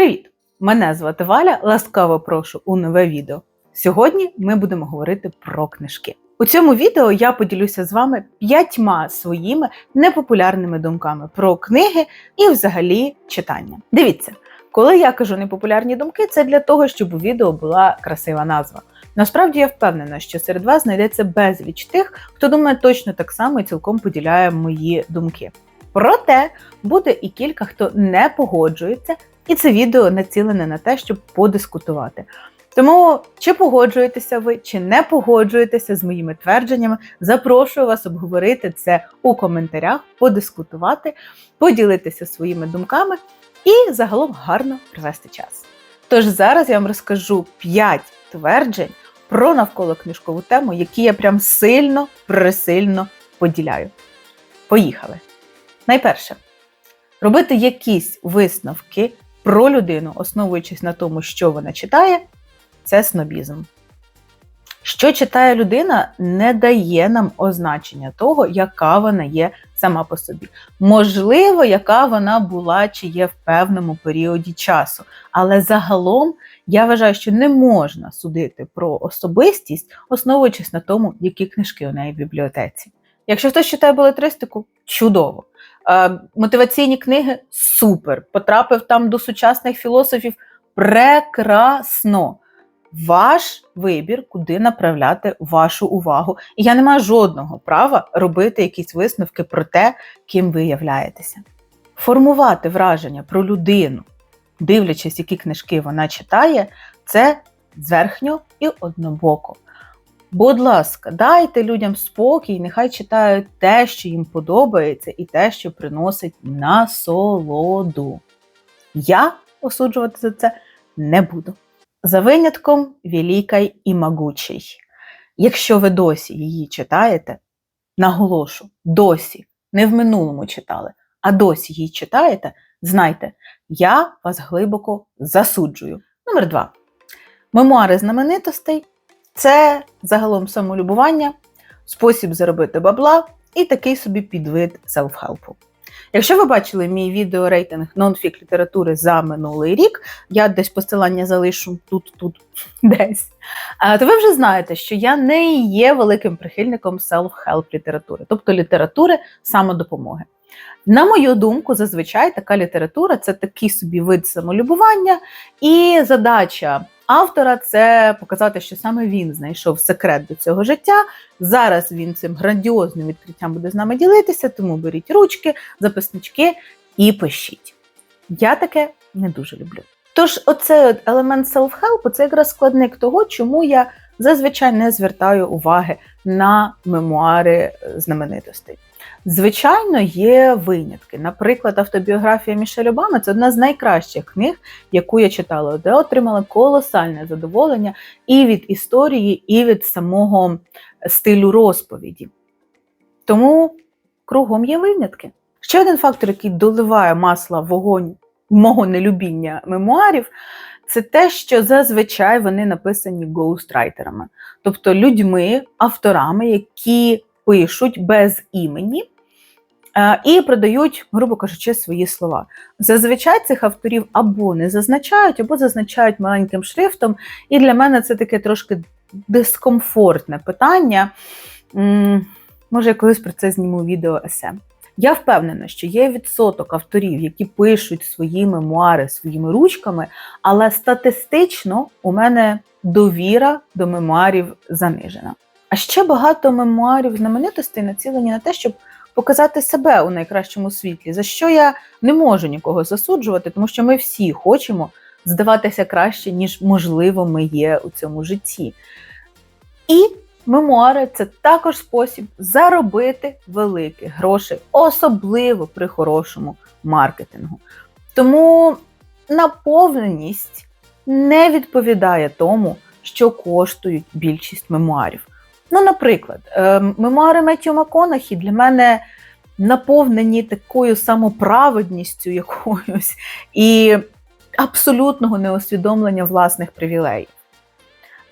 Привіт! Мене звати Валя. Ласкаво прошу у нове відео. Сьогодні ми будемо говорити про книжки. У цьому відео я поділюся з вами п'ятьма своїми непопулярними думками про книги і взагалі читання. Дивіться, коли я кажу непопулярні думки, це для того, щоб у відео була красива назва. Насправді я впевнена, що серед вас знайдеться безліч тих, хто думає точно так само і цілком поділяє мої думки. Проте буде і кілька, хто не погоджується, і це відео націлене на те, щоб подискутувати. Тому чи погоджуєтеся ви, чи не погоджуєтеся з моїми твердженнями, запрошую вас обговорити це у коментарях, подискутувати, поділитися своїми думками і загалом гарно провести час. Тож зараз я вам розкажу 5 тверджень про навколо книжкову тему, які я прям сильно, пресильно поділяю. Поїхали! Найперше, робити якісь висновки про людину, основуючись на тому, що вона читає, це снобізм. Що читає людина, не дає нам означення того, яка вона є сама по собі. Можливо, яка вона була чи є в певному періоді часу. Але загалом я вважаю, що не можна судити про особистість, основуючись на тому, які книжки у неї в бібліотеці. Якщо хтось читає балетристику, чудово. Е, мотиваційні книги супер. Потрапив там до сучасних філософів прекрасно. Ваш вибір, куди направляти вашу увагу. І я не маю жодного права робити якісь висновки про те, ким ви являєтеся. Формувати враження про людину, дивлячись, які книжки вона читає, це зверхньо і однобоко. Будь ласка, дайте людям спокій, нехай читають те, що їм подобається, і те, що приносить насолоду. Я осуджувати за це не буду. За винятком Великий і Могучий. Якщо ви досі її читаєте, наголошу, досі, не в минулому читали, а досі її читаєте, знайте, я вас глибоко засуджую. Номер два. Мемуари знаменитостей це загалом самолюбування, спосіб заробити бабла і такий собі підвид селф-хелпу. Якщо ви бачили мій відеорейтинг нонфік літератури за минулий рік, я десь посилання залишу тут, тут, десь, то ви вже знаєте, що я не є великим прихильником self-help літератури, тобто літератури самодопомоги. На мою думку, зазвичай така література це такий собі вид самолюбування, і задача автора це показати, що саме він знайшов секрет до цього життя. Зараз він цим грандіозним відкриттям буде з нами ділитися, тому беріть ручки, записнички і пишіть. Я таке не дуже люблю. Тож, оцей елемент self-help – це якраз складник того, чому я зазвичай не звертаю уваги на мемуари знаменитостей. Звичайно, є винятки. Наприклад, автобіографія Мішель Обами це одна з найкращих книг, яку я читала, де отримала колосальне задоволення і від історії, і від самого стилю розповіді. Тому кругом є винятки. Ще один фактор, який доливає масла в вогонь мого нелюбіння мемуарів, це те, що зазвичай вони написані гоустрайтерами, тобто людьми, авторами, які пишуть без імені і продають, грубо кажучи, свої слова. Зазвичай цих авторів або не зазначають, або зазначають маленьким шрифтом. І для мене це таке трошки дискомфортне питання. Може, я колись про це зніму відео есе. Я впевнена, що є відсоток авторів, які пишуть свої мемуари своїми ручками, але статистично у мене довіра до мемуарів занижена. А ще багато мемуарів знаменитостей націлені на те, щоб показати себе у найкращому світлі, за що я не можу нікого засуджувати, тому що ми всі хочемо здаватися краще, ніж можливо ми є у цьому житті. І мемуари це також спосіб заробити великі гроші, особливо при хорошому маркетингу. Тому наповненість не відповідає тому, що коштують більшість мемуарів. Ну, наприклад, е, мемуари Меттю Маконахі для мене наповнені такою самоправедністю якоюсь і абсолютного неусвідомлення власних привілеїв.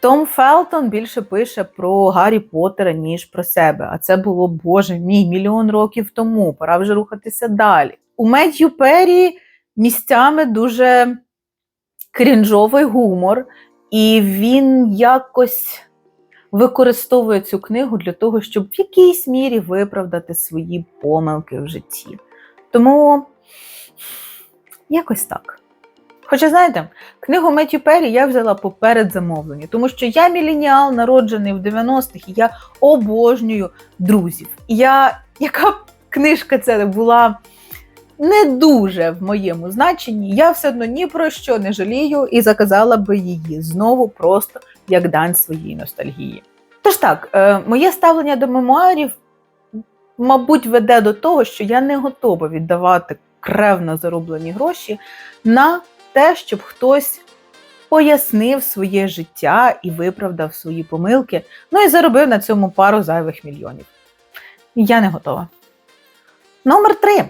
Том Фелтон більше пише про Гаррі Поттера, ніж про себе. А це було, Боже мій, мільйон років тому. Пора вже рухатися далі. У Меттю Перрі місцями дуже крінжовий гумор, і він якось використовує цю книгу для того, щоб в якійсь мірі виправдати свої помилки в житті. Тому якось так. Хоча, знаєте, книгу Меттю Перрі я взяла поперед замовлення, тому що я міленіал, народжений в 90-х, і я обожнюю друзів. Я, яка б книжка це була не дуже в моєму значенні, я все одно ні про що не жалію і заказала би її знову просто як дань своїй ностальгії. Тож так, е, моє ставлення до мемуарів, мабуть, веде до того, що я не готова віддавати кревно зароблені гроші на те, щоб хтось пояснив своє життя і виправдав свої помилки, ну і заробив на цьому пару зайвих мільйонів. Я не готова. Номер три.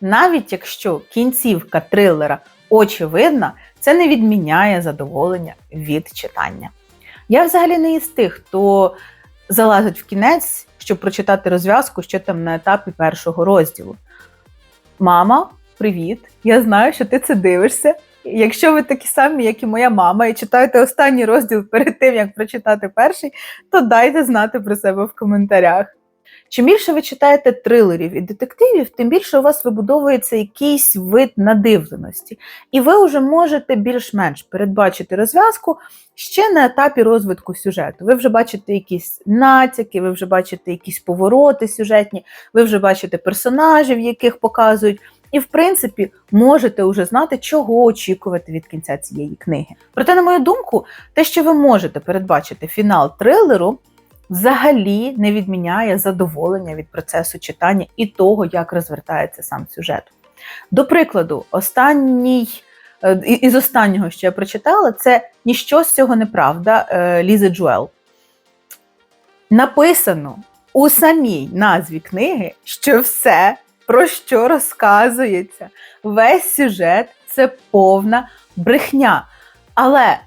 Навіть якщо кінцівка трилера очевидна, це не відміняє задоволення від читання. Я взагалі не із тих, хто залазить в кінець, щоб прочитати розв'язку ще там на етапі першого розділу. Мама, привіт! Я знаю, що ти це дивишся. Якщо ви такі самі, як і моя мама, і читаєте останній розділ перед тим, як прочитати перший, то дайте знати про себе в коментарях. Чим більше ви читаєте трилерів і детективів, тим більше у вас вибудовується якийсь вид надивленості. І ви вже можете більш-менш передбачити розв'язку ще на етапі розвитку сюжету. Ви вже бачите якісь натяки, ви вже бачите якісь повороти сюжетні, ви вже бачите персонажів, яких показують. І, в принципі, можете вже знати, чого очікувати від кінця цієї книги. Проте, на мою думку, те, що ви можете передбачити фінал трилеру, взагалі не відміняє задоволення від процесу читання і того, як розвертається сам сюжет. До прикладу, останній. е, Із останнього, що я прочитала, це ніщо з цього неправда е, Лізи Джуел. Написано у самій назві книги, що все, про що розказується, весь сюжет це повна брехня. Але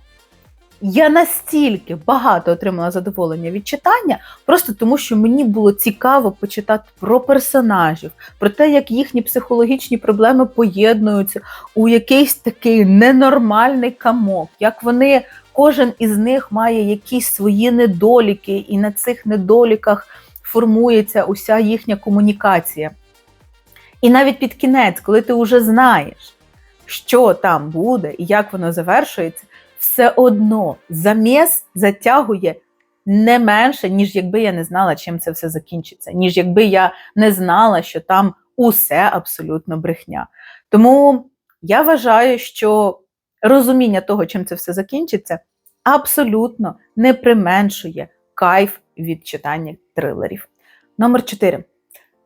я настільки багато отримала задоволення від читання, просто тому що мені було цікаво почитати про персонажів, про те, як їхні психологічні проблеми поєднуються у якийсь такий ненормальний камок, як вони, кожен із них має якісь свої недоліки, і на цих недоліках формується уся їхня комунікація. І навіть під кінець, коли ти вже знаєш, що там буде і як воно завершується, все одно заміс затягує не менше, ніж якби я не знала, чим це все закінчиться, ніж якби я не знала, що там усе абсолютно брехня. Тому я вважаю, що розуміння того, чим це все закінчиться, абсолютно не применшує кайф від читання трилерів. Номер 4.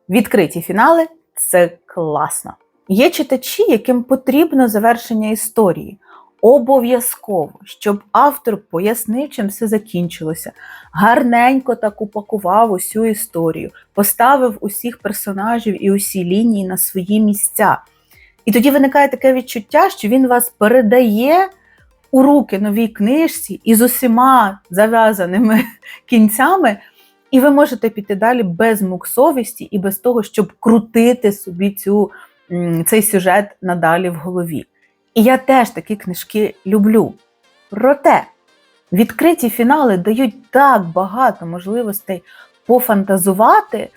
Відкриті фінали це класно. Є читачі, яким потрібно завершення історії. Обов'язково, щоб автор пояснив, чим все закінчилося, гарненько так упакував усю історію, поставив усіх персонажів і усі лінії на свої місця. І тоді виникає таке відчуття, що він вас передає у руки новій книжці із усіма зав'язаними кінцями, і ви можете піти далі без мук совісті і без того, щоб крутити собі цю, цей сюжет надалі в голові. І я теж такі книжки люблю. Проте відкриті фінали дають так багато можливостей пофантазувати.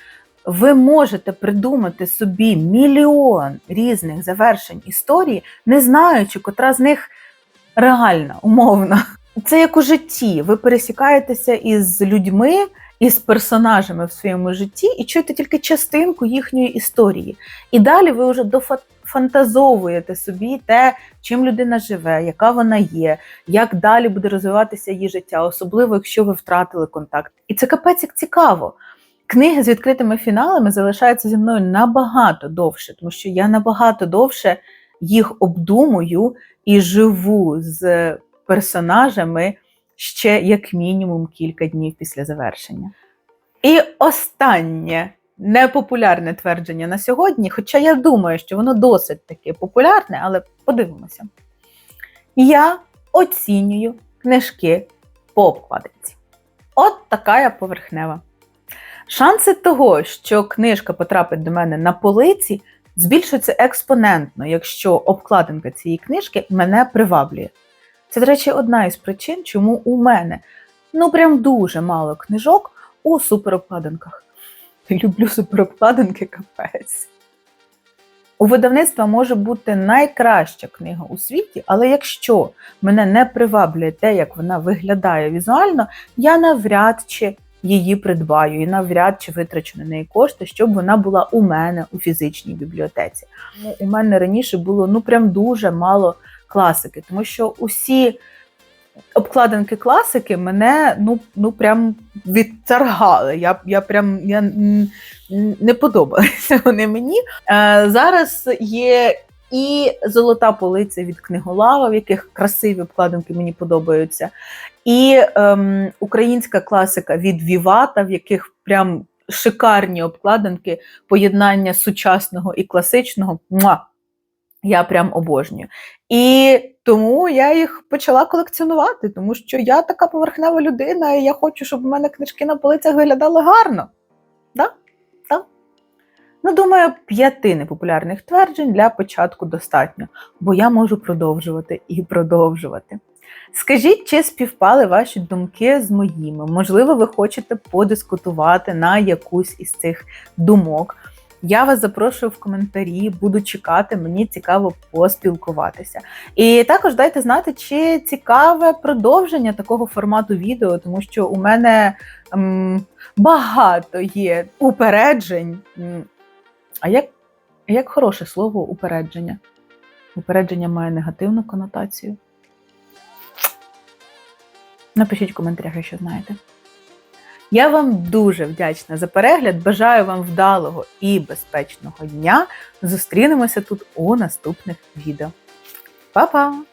Ви можете придумати собі мільйон різних завершень історії, не знаючи, котра з них реальна, умовна. Це як у житті. Ви пересікаєтеся із людьми, із персонажами в своєму житті і чуєте тільки частинку їхньої історії. І далі ви вже дофантазовуєте собі те, чим людина живе, яка вона є, як далі буде розвиватися її життя, особливо якщо ви втратили контакт. І це капець як цікаво. Книги з відкритими фіналами залишаються зі мною набагато довше, тому що я набагато довше їх обдумую і живу з персонажами ще як мінімум кілька днів після завершення. І останнє непопулярне твердження на сьогодні, хоча я думаю, що воно досить таки популярне, але подивимося. Я оцінюю книжки по обкладинці. От така я поверхнева. Шанси того, що книжка потрапить до мене на полиці, збільшується експонентно, якщо обкладинка цієї книжки мене приваблює. Це, до речі, одна із причин, чому у мене ну прям дуже мало книжок у суперобкладинках. Люблю суперобкладинки капець. У видавництва може бути найкраща книга у світі, але якщо мене не приваблює те, як вона виглядає візуально, я навряд чи її придбаю і навряд чи витрачу на неї кошти, щоб вона була у мене у фізичній бібліотеці. Тому у мене раніше було ну прям дуже мало класики, тому що усі обкладинки класики мене ну, ну прям відторгали. Я, я прям я не подобалися вони мені. Е, зараз є і золота полиця від книголава, в яких красиві обкладинки мені подобаються, і ем, українська класика від Вівата, в яких прям шикарні обкладинки, поєднання сучасного і класичного. Муа! Я прям обожнюю. І тому я їх почала колекціонувати, тому що я така поверхнева людина, і я хочу, щоб у мене книжки на полицях виглядали гарно. Да? Да? Ну, думаю, п'яти непопулярних тверджень для початку достатньо, бо я можу продовжувати і продовжувати. Скажіть, чи співпали ваші думки з моїми? Можливо, ви хочете подискутувати на якусь із цих думок. Я вас запрошую в коментарі, буду чекати, мені цікаво поспілкуватися. І також дайте знати, чи цікаве продовження такого формату відео, тому що у мене ем, багато є упереджень. А як, як хороше слово упередження? Упередження має негативну конотацію. Напишіть в коментарях, якщо знаєте. Я вам дуже вдячна за перегляд. Бажаю вам вдалого і безпечного дня. Зустрінемося тут у наступних відео. Па-па!